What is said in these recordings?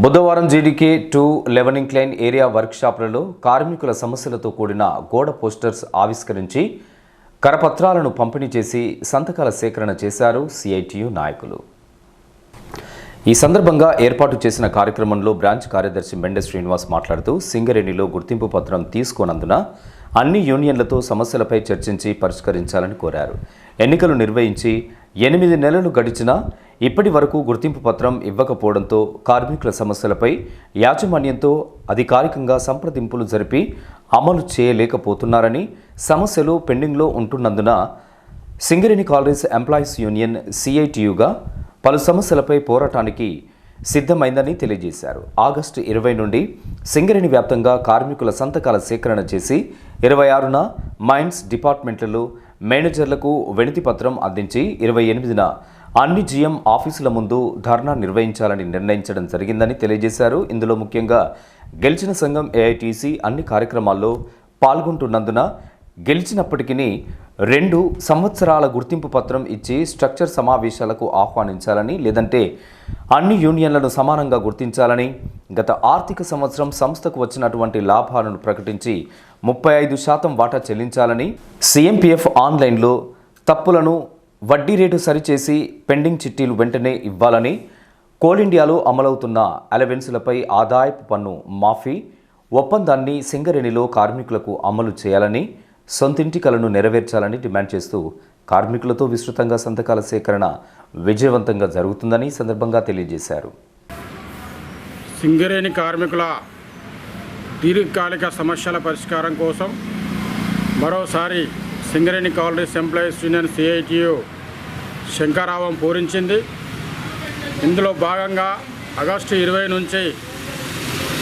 బుధవారం GDK two eleven incline area వర్క్షాప్లలో కార్మికుల సమస్యలతో కూడిన గోడ పోస్టర్స్ ఆవిష్కరించి కరపత్రాలను పంపిణీ చేసి సంతకాల సేకరణ చేశారు సిఐటియు నాయకులు. ఈ సందర్భంగా ఏర్పాటు చేసిన కార్యక్రమంలో బ్రాంచ్ కార్యదర్శి మెండె శ్రీనివాస్ మాట్లాడుతూ సింగరేణిలో గుర్తింపు పత్రం తీసుకోనందున అన్ని యూనియన్లతో సమస్యలపై చర్చించి పరిష్కరించాలని కోరారు. ఎన్నికలు నిర్వహించి ఎనిమిది నెలలు గడిచినా ఇప్పటి వరకు గుర్తింపు పత్రం ఇవ్వకపోవడంతో కార్మికుల సమస్యలపై యాజమాన్యంతో అధికారికంగా సంప్రదింపులు జరిపి అమలు చేయలేకపోతున్నారని సమస్యలు పెండింగ్లో ఉంటున్నందున సింగరేణి కాలేజ్ ఎంప్లాయీస్ యూనియన్ సిఐటియుగా పలు సమస్యలపై పోరాటానికి సిద్ధమైందని తెలియజేశారు. ఆగస్టు ఇరవై నుండి సింగరేణి వ్యాప్తంగా కార్మికుల సంతకాల సేకరణ చేసి ఇరవై ఆరున మైన్స్ డిపార్ట్మెంట్లలో మేనేజర్లకు వినతి పత్రం అందించి ఇరవై ఎనిమిదిన అన్ని జీఎం ఆఫీసుల ముందు ధర్నా నిర్వహించాలని నిర్ణయించడం జరిగిందని తెలియజేశారు. ఇందులో ముఖ్యంగా గెలిచిన సంఘం ఏఐటీసీ అన్ని కార్యక్రమాల్లో పాల్గొంటున్నందున గెలిచినప్పటికీ రెండు సంవత్సరాల గుర్తింపు పత్రం ఇచ్చి స్ట్రక్చర్ సమావేశాలకు ఆహ్వానించాలని లేదంటే అన్ని యూనియన్లను సమానంగా గుర్తించాలని గత ఆర్థిక సంవత్సరం సంస్థకు వచ్చినటువంటి లాభాలను ప్రకటించి ముప్పై ఐదు శాతం వాటా చెల్లించాలని సిఎంపిఎఫ్ ఆన్లైన్లో తప్పులను వడ్డీ రేటు సరిచేసి పెండింగ్ చిట్టీలు వెంటనే ఇవ్వాలని కోల్ ఇండియాలో అమలవుతున్న అలవెన్సులపై ఆదాయపు పన్ను మాఫీ ఒప్పందాన్ని సింగరేణిలో కార్మికులకు అమలు చేయాలని సొంతింటి కలను నెరవేర్చాలని డిమాండ్ చేస్తూ కార్మికులతో విస్తృతంగా సంతకాల సేకరణ విజయవంతంగా జరుగుతుందని సందర్భంగా తెలియజేశారు. సింగరేణి కార్మికుల దీర్ఘకాలిక సమస్యల పరిష్కారం కోసం మరోసారి Singareni collieries employees union CITU శంకరావం పూరించింది. ఇందులో భాగంగా ఆగస్టు ఇరవై నుంచి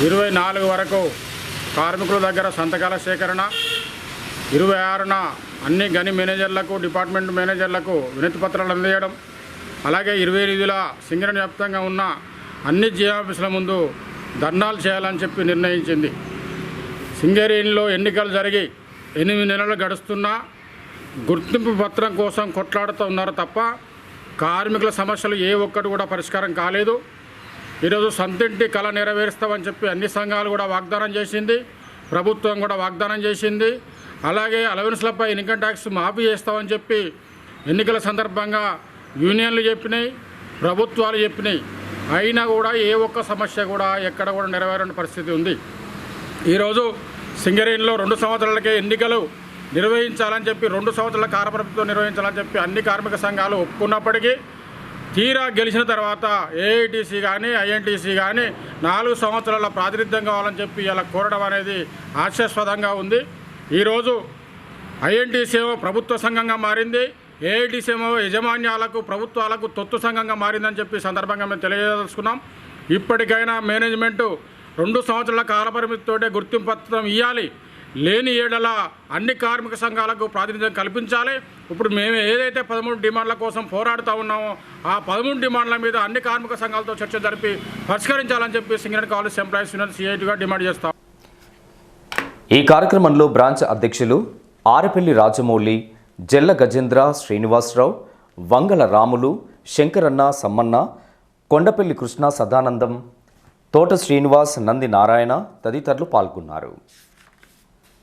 ఇరవై నాలుగు వరకు కార్మికుల దగ్గర సంతకాల సేకరణ ఇరవై ఆరున అన్ని గని మేనేజర్లకు డిపార్ట్మెంట్ మేనేజర్లకు వినతి పత్రాలు అందజేయడం అలాగే ఇరవై ఎనిమిదిల సింగరణ వ్యాప్తంగా ఉన్న అన్ని జియో ఆఫీసుల ముందు ధర్నాలు చేయాలని చెప్పి నిర్ణయించింది. సింగరేణిలో ఎన్నికలు జరిగి ఎనిమిది నెలలు గడుస్తున్నా గుర్తింపు పత్రం కోసం కొట్లాడుతూ ఉన్నారు తప్ప కార్మికుల సమస్యలు ఏ ఒక్కటి కూడా పరిష్కారం కాలేదు. ఈరోజు సొంతింటి కళ నెరవేరుస్తామని చెప్పి అన్ని సంఘాలు కూడా వాగ్దానం చేసింది ప్రభుత్వం కూడా వాగ్దానం చేసింది. అలాగే అలవెన్స్లపై ఇన్కమ్ ట్యాక్స్ మాఫీ చేస్తామని చెప్పి ఎన్నికల సందర్భంగా యూనియన్లు చెప్పినాయి ప్రభుత్వాలు చెప్పినాయి. అయినా కూడా ఏ ఒక్క సమస్య కూడా ఎక్కడ కూడా నెరవేరని పరిస్థితి ఉంది. ఈరోజు సింగరేణిలో రెండు సంవత్సరాలకే ఎన్నికలు నిర్వహించాలని చెప్పి రెండు సంవత్సరాల కార్యప్రభుత్వం నిర్వహించాలని చెప్పి అన్ని కార్మిక సంఘాలు ఒప్పుకున్నప్పటికీ తీరా గెలిచిన తర్వాత ఏఐటీసీ కానీ ఐఎన్టీసీ కానీ నాలుగు సంవత్సరాల ప్రాతినిధ్యం కావాలని చెప్పి ఇలా కోరడం అనేది ఆశాస్పదంగా ఉంది. ఈరోజు ఐఎన్టీసీ ప్రభుత్వ సంఘంగా మారింది ఏఐటీసీ ఏమో యజమాన్యాలకు ప్రభుత్వాలకు తొత్తు సంఘంగా మారిందని చెప్పి సందర్భంగా మేము తెలియదలుచుకున్నాం ఇప్పటికైనా మేనేజ్మెంటు రెండు సంవత్సరాల కాలపరిమితితోటే గుర్తింపు పత్రం ఇవ్వాలి లేని ఏడల అన్ని కార్మిక సంఘాలకు ప్రాతినిధ్యం కల్పించాలి. ఇప్పుడు మేము ఏదైతే పదమూడు డిమాండ్ల కోసం పోరాడుతూ ఉన్నామో ఆ పదమూడు డిమాండ్ల మీద అన్ని కార్మిక సంఘాలతో చర్చ జరిపి పరిష్కరించాలని చెప్పి సింగరేణి కాలేజ్ ఎంప్లాయీస్ యూనియన్ సిఐటీగా డిమాండ్ చేస్తాం ఈ కార్యక్రమంలో బ్రాంచ్ అధ్యక్షులు ఆరపల్లి రాజమౌళి జల్ల గజేంద్ర శ్రీనివాసరావు వంగల రాములు శంకరన్న సమ్మన్న కొండపల్లి కృష్ణ సదానందం తోట శ్రీనివాస్ నంది నారాయణ తదితరులు పాల్గొన్నారు.